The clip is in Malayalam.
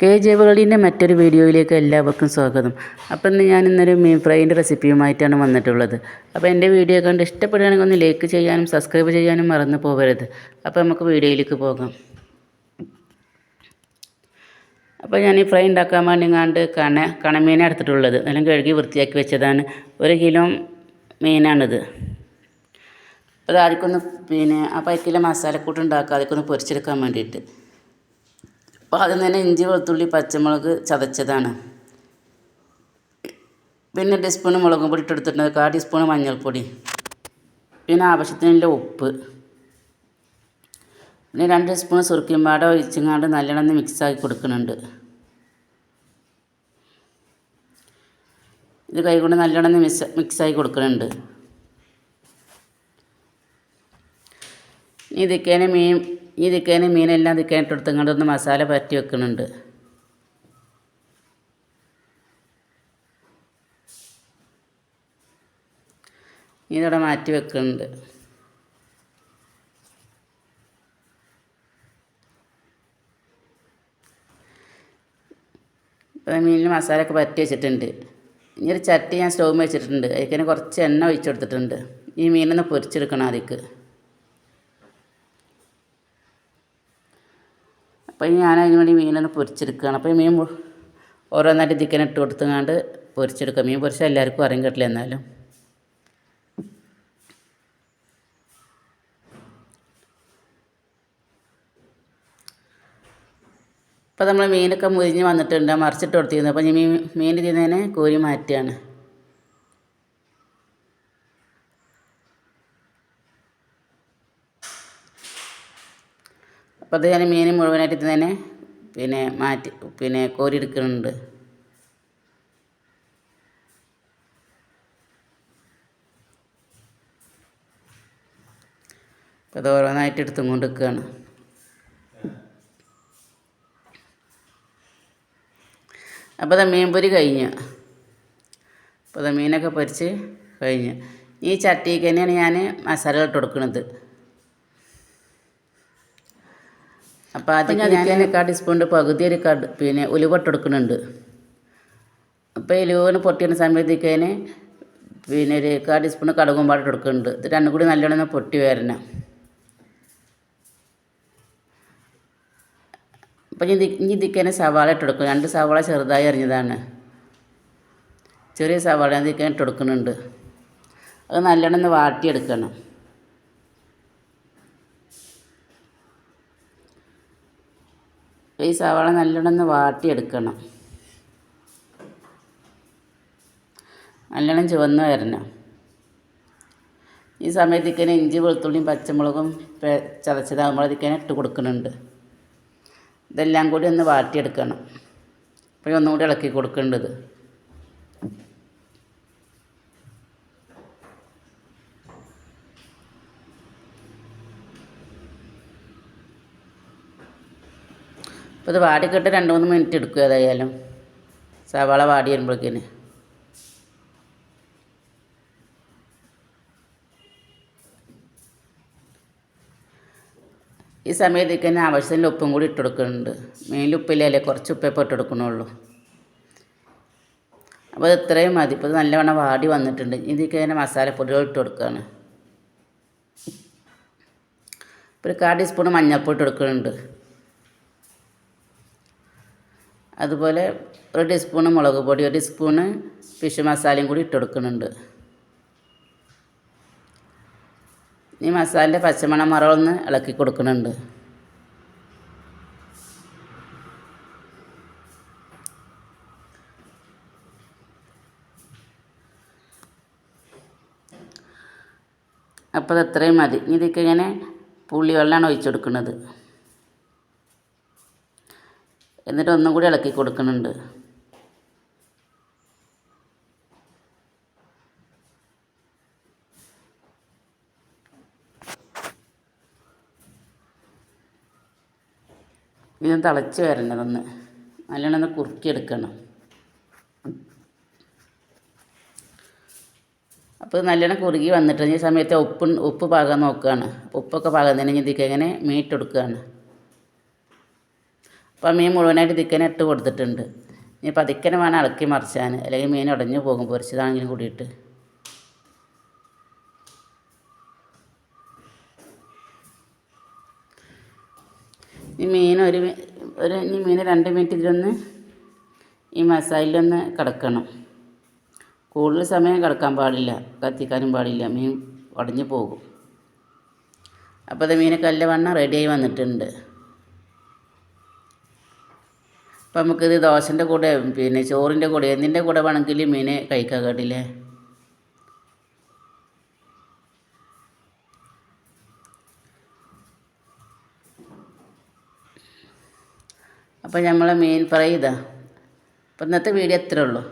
കെ ജൈവകളിന്റെ മറ്റൊരു വീഡിയോയിലേക്ക് എല്ലാവർക്കും സ്വാഗതം. അപ്പം ഇന്ന് ഞാൻ ഇന്നൊരു മീൻ ഫ്രൈന്റെ റെസിപ്പിയുമായിട്ടാണ് വന്നിട്ടുള്ളത്. അപ്പോൾ എന്റെ വീഡിയോ കണ്ട് ഇഷ്ടപ്പെടുകയാണെങ്കിൽ ഒന്ന് ലൈക്ക് ചെയ്യാനും സബ്സ്ക്രൈബ് ചെയ്യാനും മറന്നു പോകരുത് അപ്പോൾ നമുക്ക് വീഡിയോയിലേക്ക് പോകാം. അപ്പോൾ ഞാൻ ഈ ഫ്രൈ ഉണ്ടാക്കാൻ വേണ്ടി കണ്ട് കണ കണമീനെ എടുത്തിട്ടുള്ളത്. നല്ല കഴുകി വൃത്തിയാക്കി വെച്ചതാണ്. ഒരു കിലോ മീനാണിത്. അപ്പോൾ ആദ്യമൊന്ന് പിന്നെ ആ പൈക്കിലെ മസാലക്കൂട്ട് ഉണ്ടാക്കുക. അതൊക്കെ ഒന്ന് പൊരിച്ചെടുക്കാൻ വേണ്ടിയിട്ട്. അപ്പോൾ ആദ്യം തന്നെ ഇഞ്ചി വെളുത്തുള്ളി പച്ചമുളക് ചതച്ചതാണ്. പിന്നെ ടീസ്പൂൺ മുളകും പൊടി ഇട്ടെടുത്തിട്ടുണ്ട്. കാ ടീസ്പൂൺ മഞ്ഞൾപ്പൊടി. പിന്നെ ആവശ്യത്തിനുള്ള ഉപ്പ്. പിന്നെ രണ്ട് സ്പൂൺ സുറുക്കിയും പാട ഒഴിച്ചങ്ങാണ്ട് നല്ലോണം മിക്സാക്കി കൊടുക്കുന്നുണ്ട്. ഇത് കൈകൊണ്ട് നല്ലോണം മിക്സ് മിക്സാക്കി കൊടുക്കുന്നുണ്ട്. ഇതിക്കേനെ മീൻ ഈ ദിക്കേനെ മീനെല്ലാം ദിക്കാൻ ഇട്ടെടുത്തങ്ങാണ്ട് ഒന്ന് മസാല പരറ്റി വെക്കുന്നുണ്ട്. ഇതിവിടെ മാറ്റി വെക്കുന്നുണ്ട്. ഇപ്പോൾ മീനിൽ മസാലയൊക്കെ പറ്റി വെച്ചിട്ടുണ്ട്. ഇനി ഒരു ചട്ടി ഞാൻ സ്റ്റൗ വെച്ചിട്ടുണ്ട് അതിൽ കുറച്ച് എണ്ണ ഒഴിച്ചു കൊടുത്തിട്ടുണ്ട്. ഈ മീനൊന്ന് പൊരിച്ചെടുക്കണം അതിക്ക് അപ്പോൾ ഞാൻ അതിന് വേണ്ടി മീനൊന്ന് പൊരിച്ചെടുക്കുകയാണ്. അപ്പോൾ മീൻ ഓരോന്നായിട്ട് ഇതിക്കനെ ഇട്ട് കൊടുത്തങ്ങാണ്ട് പൊരിച്ചെടുക്കുക. മീൻ പൊരിച്ചാൽ എല്ലാവർക്കും അറിയും കിട്ടില്ല എന്നാലും. അപ്പോൾ നമ്മൾ മീനൊക്കെ മുരിഞ്ഞ് വന്നിട്ടുണ്ട്. മറിച്ചിട്ട് കൊടുത്തിരുന്നു. അപ്പോൾ മീൻ മീൻ ഇതിൽ കോരി മാറ്റുകയാണ്. അപ്പോൾ അത് ഞാൻ മീൻ മുഴുവനായിട്ട് തന്നെ പിന്നെ മാറ്റി പിന്നെ കോരിയെടുക്കുന്നുണ്ട്. അപ്പോൾ അത് ഓരോന്നായിട്ട് എടുത്തും കൊണ്ട് നിൽക്കുകയാണ് അപ്പോൾ അത് മീൻപൊരി കഴിഞ്ഞ്. കഴിഞ്ഞു അപ്പോൾ അത് മീനൊക്കെ പൊരിച്ച് കഴിഞ്ഞു. ഈ ചട്ടിക്ക് തന്നെയാണ് ഞാൻ മസാല ഇട്ട് കൊടുക്കുന്നത് അപ്പോൾ ആദ്യം ഞാൻ കാ ടീസ്പൂണിന്റെ പകുതി ഒരു കട് പിന്നെ ഉലുവ ഇട്ടെടുക്കുന്നുണ്ട് അപ്പോൾ ഈ ഉലുവന് പൊട്ടിയുന്ന സമയത്തേക്കതിന് പിന്നെ ഒരു കാ ടീസ്പൂൺ കടുകും എടുക്കുന്നുണ്ട് ഇത് രണ്ടും കൂടി നല്ലോണം ഒന്ന് പൊട്ടി വരണം. അപ്പോൾ ഇനി ഇനി ഇതിക്കന്നെ സവാള ഇട്ടെടുക്കും രണ്ട് സവാള ചെറുതായി അരിഞ്ഞതാണ്. ചെറിയ സവാള ഇതിക്കാൻ ഇട്ടെടുക്കുന്നുണ്ട് അത് നല്ലോണം ഒന്ന് വാട്ടിയെടുക്കണം. ഈ സവാള നല്ലോണം ഒന്ന് വാട്ടിയെടുക്കണം. നല്ലോണം ചുവന്ന് വരണം. ഈ സമയത്തേക്കിന് ഇഞ്ചി വെളുത്തുള്ളിയും പച്ചമുളകും ചതച്ചതാകുമ്പോൾ അതിക്കാൻ ഇട്ട് കൊടുക്കുന്നുണ്ട്. ഇതെല്ലാം കൂടി ഒന്ന് വാട്ടിയെടുക്കണം. അപ്പോൾ ഒന്നുകൂടി ഇളക്കി കൊടുക്കേണ്ടത് അപ്പോൾ ഇത് വാടിക്കിട്ട് രണ്ട് മൂന്ന് മിനിറ്റ് എടുക്കും ഏതായാലും. സവാള വാടി വരുമ്പോഴേക്കിന്. ഈ സമയത്തേക്ക് തന്നെ ആവശ്യത്തിന് ഉപ്പും കൂടി ഇട്ട് കൊടുക്കുന്നുണ്ട്. ഉപ്പില്ലല്ലേ കുറച്ച് ഉപ്പേ ഇട്ട് കൊടുക്കണുള്ളൂ. അപ്പോൾ അത് ഇത്രയും മതി. ഇപ്പോൾ നല്ലവണ്ണം വാടി വന്നിട്ടുണ്ട്. ഇതിലേക്ക് തന്നെ മസാലപ്പൊടികൾ ഇട്ട് കൊടുക്കുകയാണ് ഒരു കാ ടീസ്പൂൺ മഞ്ഞൾപ്പൊടി ഇട്ട് കൊടുക്കുന്നുണ്ട്. അതുപോലെ ഒരു ടീസ്പൂണ് മുളക് പൊടി ഒരു ടീസ്പൂണ് ഫിഷ് മസാലയും കൂടി ഇട്ട് കൊടുക്കുന്നുണ്ട് ഈ മസാലന്റെ പച്ചമണം മറവൊന്ന് ഇളക്കി കൊടുക്കുന്നുണ്ട്. അപ്പോൾ അത് അത്രയും മതി ഇതൊക്കെ ഇങ്ങനെ പുളി വെള്ളമാണ് ഒഴിച്ചു കൊടുക്കുന്നത് എന്നിട്ട് ഒന്നും കൂടി ഇളക്കി കൊടുക്കുന്നുണ്ട്. ഇതൊന്ന് തിളച്ച് വരണതൊന്ന് നല്ലോണം ഒന്ന് കുറുക്കിയെടുക്കണം അപ്പോൾ നല്ലോണം കുറുകി വന്നിട്ട് ഈ സമയത്ത് ഉപ്പ് ഉപ്പ് പാകാൻ നോക്കുകയാണ്. ഉപ്പൊക്കെ പാകം തന്നെ ഇതിക്കങ്ങനെ മീറ്റെടുക്കുകയാണ് അപ്പം മീൻ മുഴുവനായിട്ട് ഇതിക്കനെ ഇട്ട് കൊടുത്തിട്ടുണ്ട്. ഇനി പതിക്കനെ വേണം ഇളക്കി മറിച്ചാൻ. അല്ലെങ്കിൽ മീൻ ഉടഞ്ഞു പോകും. പൊരിച്ചതാണെങ്കിലും കൂടിയിട്ട്. ഈ മീൻ ഒരു ഒരു ഈ മീൻ രണ്ട് മിനിറ്റ് ഇതിലൊന്ന് ഈ മസാലയിലൊന്ന് കിടക്കണം. കൂടുതൽ സമയം കിടക്കാൻ പാടില്ല. കത്തിക്കാനും പാടില്ല. മീൻ ഉടഞ്ഞു പോകും. അപ്പോൾ അത് മീനൊക്കെ നല്ലവണ്ണം റെഡിയായി വന്നിട്ടുണ്ട്. അപ്പം നമുക്കിത് ദോശന്റെ കൂടെ പിന്നെ ചോറിന്റെ കൂടെ എന്തിന്റെ കൂടെ വേണമെങ്കിൽ മീൻ കഴിക്കാൻ കേട്ടില്ലേ? അപ്പോൾ നമ്മളെ മീൻ ഫ്രൈ ഇതാ. അപ്പം ഇന്നത്തെ വീഡിയോ ഇത്രേ ഉള്ളൂ.